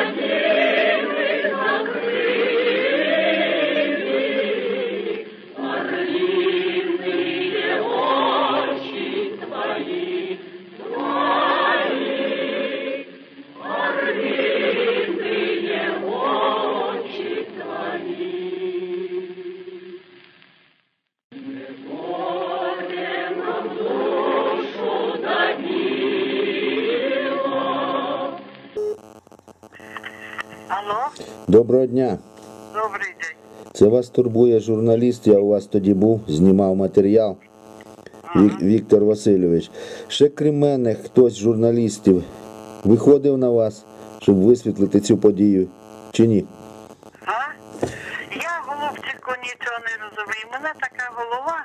Lord, Доброго дня. добрий день. Це вас турбує журналіст, я у вас тоді був, знімав матеріал. Вік- Віктор Васильович. Ще крім мене, хтось з журналістів виходив на вас, щоб висвітлити цю подію, чи ні? А? Я, голубчику, нічого не розумію. Мене така голова,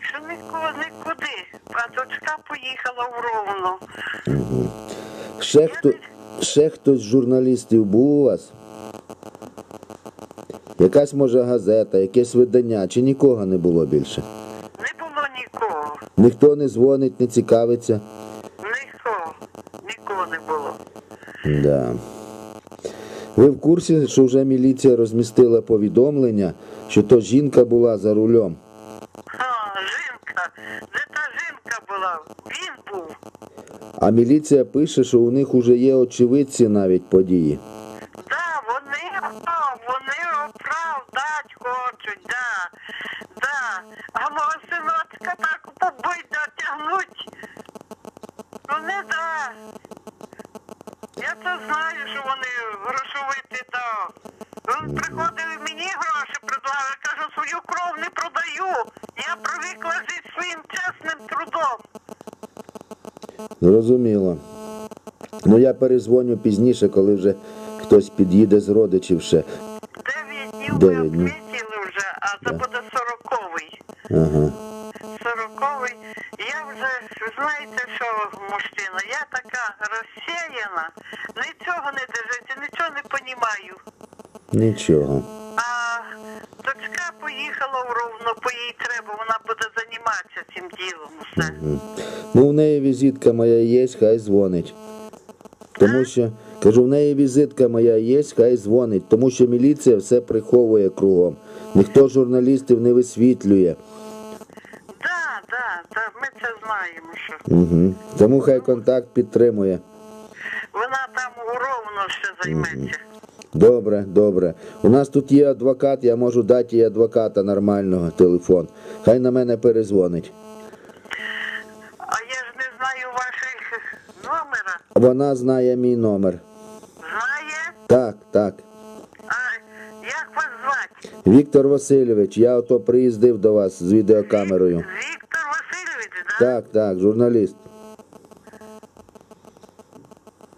що нікого нікуди. А дочка поїхала в Ровно. Ще, хто, ще хтось з журналістів був у вас? Якась може газета, якесь видання, чи нікого не було більше? Не було нікого. Ніхто не дзвонить, не цікавиться. Нікого. Нікого не було. Да. Ви в курсі, що вже міліція розмістила повідомлення, що то жінка була за рулем. А, жінка. Де та жінка була? Він був. А міліція пише, що у них уже є очевидці навіть події. Да, вони, о, вони оправдать хочуть, да. Да. А мого синочка так побить натягнуть. Вони, да. Я це знаю, що вони грошовиті, да. Він приходив і мені гроші предлагав. Я кажу, свою кров не продаю. Я привикла жити своїм чесним трудом. Зрозуміло. Ну я перезвоню пізніше, коли вже хтось під'їде з родичів ще. Дев'ять днів Дев'ять ми днів. відмітили вже, а це буде сороковий. Ага. сороковий. Я вже, знаєте що, мужчина, я така розсіяна, нічого не держиться, нічого не понімаю. Нічого. Дочка поїхала в Ровно, по їй треба, вона буде займатися цим ділом. Мгм. Ну, в неї візитка моя є, хай дзвонить. Тому що, кажу, в неї візитка моя є, хай дзвонить, тому що міліція все приховує кругом. Ніхто журналістів не висвітлює. Да, да, да, ми це знаємо, що Угу. Тому хай контакт підтримує. вона там у Ровно ще займеться. Добре, добре. У нас тут є адвокат, я можу дати їй адвоката нормального телефон. Хай на мене перезвонить. А я ж не знаю ваших номера. Вона знає мій номер. Знає? Так, так. А як вас звати? Віктор Васильович, я ото приїздив до вас з відеокамерою. Віктор Васильович, да? Так, так, журналіст.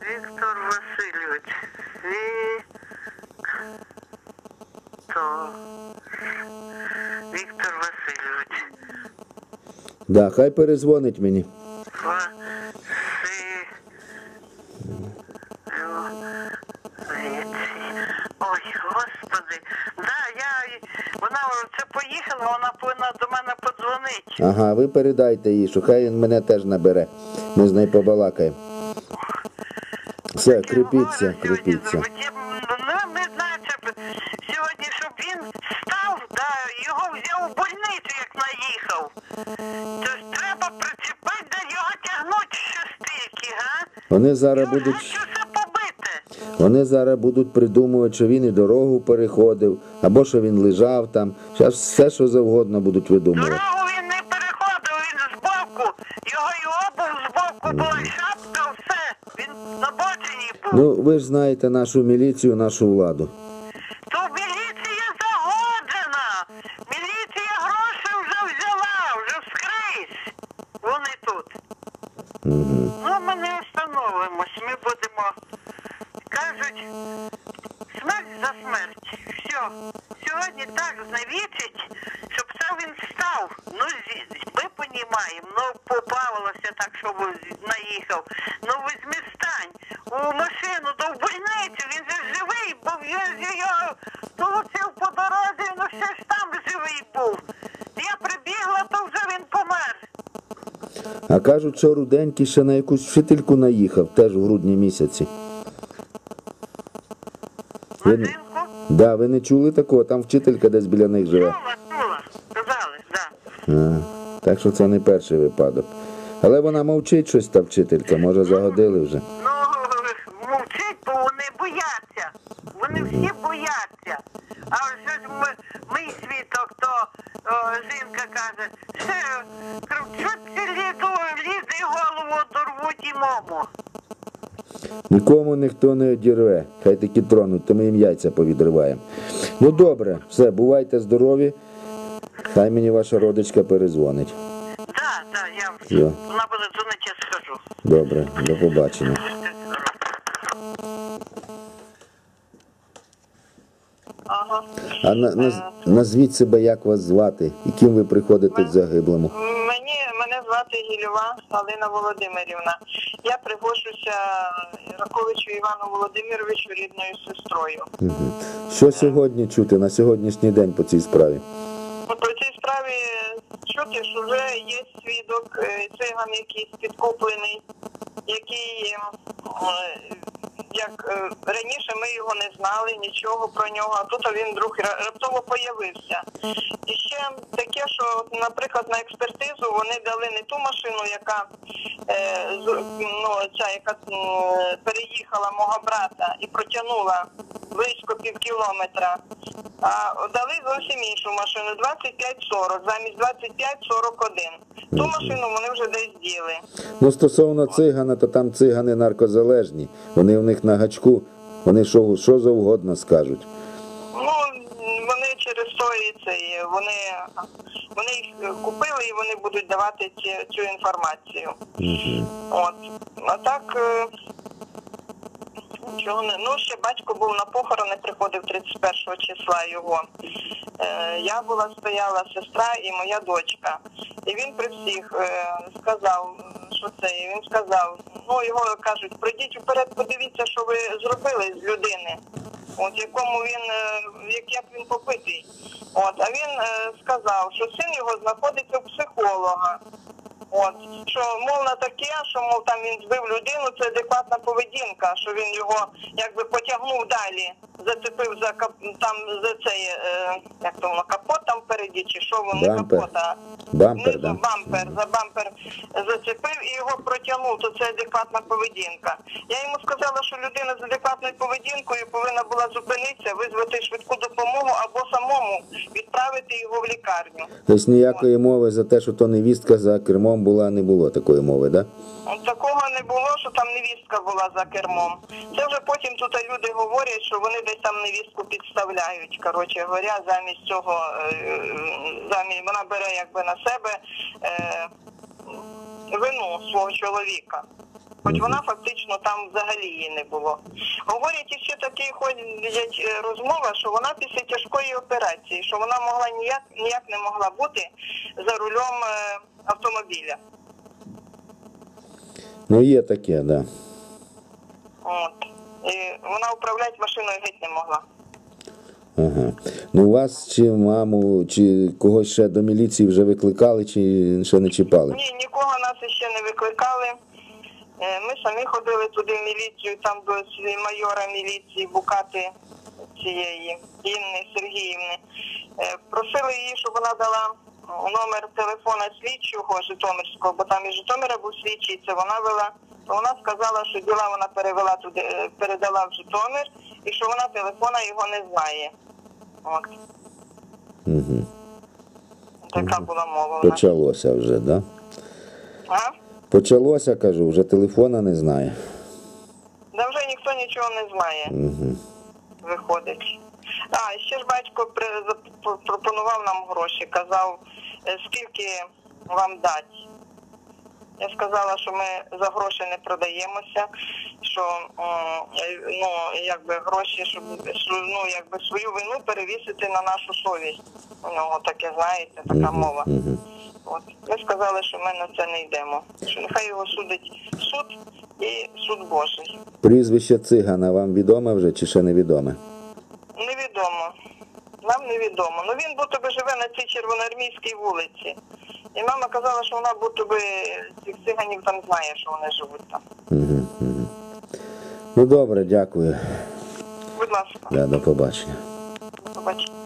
Віктор Васильович. Віктор. Васильович. Да, хай перезвонить мені. Ой, господи. Да, я, вона це поїхала, вона повинна до мене подзвонити. Ага, ви передайте їй, що хай він мене теж набере. Ми з нею побалакаємо. Все, кріпіться, кріпіться. Ну, не знаю, це б сьогодні, щоб він став, да, його взяв у больницю, як наїхав. Тож треба причепити, да його тягнуть шестики, га? Вони зараз будуть. Вони зараз будуть придумувати, що він і дорогу переходив, або що він лежав там. Зараз все, що завгодно будуть видумувати. Дорогу він не переходив, він збоку. Його і обув збоку була і шапка, все. Він на бочині був. Ну, ви ж знаєте нашу міліцію, нашу владу. То міліція загоджена. Міліція гроші вже взяла, вже скрізь. Вони тут. Угу. Ну, ми не встановимось, ми будемо. Кажуть, смерть за смерть. Все. Сьогодні так зневічить, щоб це він став. Ну, ми понімаємо, ну побавилося так, що ви- наїхав. Ну візьми стань у машину до больницю, він же живий, бо його получив по дорозі, ну ще ж там живий був. Я прибігла, то вже він помер. А кажуть, що руденький ще на якусь вчительку наїхав, теж у грудні місяці. Ви, да, ви не чули такого? Там вчителька десь біля них живе. Чула, чула. Сказали, так. А, так що це не перший випадок. Але вона мовчить щось та вчителька, може загодили вже. Ну, мовчить, бо вони бояться. Вони всі бояться. А що ж ми, мій світок, то о, жінка каже, що, що ці лізу, лізи голову дорвуть і мому. Нікому ніхто не одірве. Хай таки тронуть, то ми їм яйця повідриваємо. Ну добре, все, бувайте здорові. Хай мені ваша родичка перезвонить. Так, так, я Все. вона буде дзвонити, я скажу. Добре, до побачення. Ага. А на, наз- назвіть себе, як вас звати і ким ви приходите загиблому. Гільова Галина Володимирівна. Я пригожуся Раковичу Івану Володимировичу рідною сестрою. Угу. Що сьогодні чути на сьогоднішній день по цій справі? Ну, По цій справі чути, що вже є свідок е, циган якийсь підкуплений, який як е, раніше ми його не знали, нічого про нього, а тут він вдруг раптово появився. І ще таке, що, наприклад, на експертизу вони дали не ту машину, яка е, з- ну, ця, яка переїхала мого брата і протягнула близько пів кілометра. А дали зовсім іншу машину 2540 замість 2541. Ту машину вони вже десь діли. Ну, стосовно цигана, то там цигани наркозалежні. Вони в них на гачку, вони що, що завгодно скажуть. Ну вони через то і це вони, вони їх купили і вони будуть давати ці, цю інформацію. Угу. От а так. е, Нічого не ну ще батько був на похорони, приходив 31 числа його. Е, я була стояла сестра і моя дочка. І він при всіх е, сказав, що це. Він сказав: ну його кажуть, пройдіть вперед, подивіться, що ви зробили з людини. От якому він, е, як як він попитий. От, а він е, сказав, що син його знаходиться у психолога. От що мов на таке, що мов там він збив людину, це адекватна поведінка, що він його якби потягнув далі, зацепив за кап там за цей, е, як то воно, капот там впереді, чи що воно Бампер. капот, а Бампер, да? бампер, за бампер зацепив і його протягнув, то це адекватна поведінка. Я йому сказала, що людина з адекватною поведінкою повинна була зупинитися, визвати швидку допомогу або самому відправити його в лікарню. Тобто ніякої мови за те, що то невістка за кермом була, не було такої мови, да? Такого не було, що там невістка була за кермом. Це вже потім тут люди говорять, що вони десь там невістку підставляють. Коротше говоря, замість цього е, замість вона бере якби на себе е, вину свого чоловіка. Хоч вона фактично там взагалі її не було. Говорять, ще такі ходять е, розмова, що вона після тяжкої операції, що вона могла ніяк ніяк не могла бути за рулем е, автомобіля. Ну є таке, да. От. І вона управляти машиною геть не могла. Ага. Ну вас чи маму, чи когось ще до міліції вже викликали, чи ще не чіпали? Ні, нікого нас ще не викликали. Е, Ми самі ходили туди в міліцію, там до майора міліції Букати цієї Інни Сергіївни. Е, Просили її, щоб вона дала номер телефона слідчого Житомирського, бо там і Житомира був слідчий, це вона вела. То вона сказала, що діла вона перевела туди, е, передала в Житомир і що вона телефона його не знає. От Угу. така була мова. Почалося вже, да? А? Почалося, кажу, вже телефона не знає. Да вже ніхто нічого не знає. Угу. виходить. А, ще ж батько при, пропонував нам гроші, казав, е, скільки вам дать. Я сказала, що ми за гроші не продаємося, що е, ну, якби гроші, щоб що, ну, якби свою вину перевісити на нашу совість. У нього таке, знаєте, така мова. От. Ми сказали, що ми на це не йдемо. Що нехай його судить суд і суд Божий. Прізвище цигана вам відоме вже чи ще невідоме? Невідомо. Нам невідомо. Ну він будто би живе на цій червоноармійській вулиці. І мама казала, що вона будто би цих циганів там знає, що вони живуть там. Угу. Угу. Ну добре, дякую. Будь ласка. Да, до побачення. Побачення.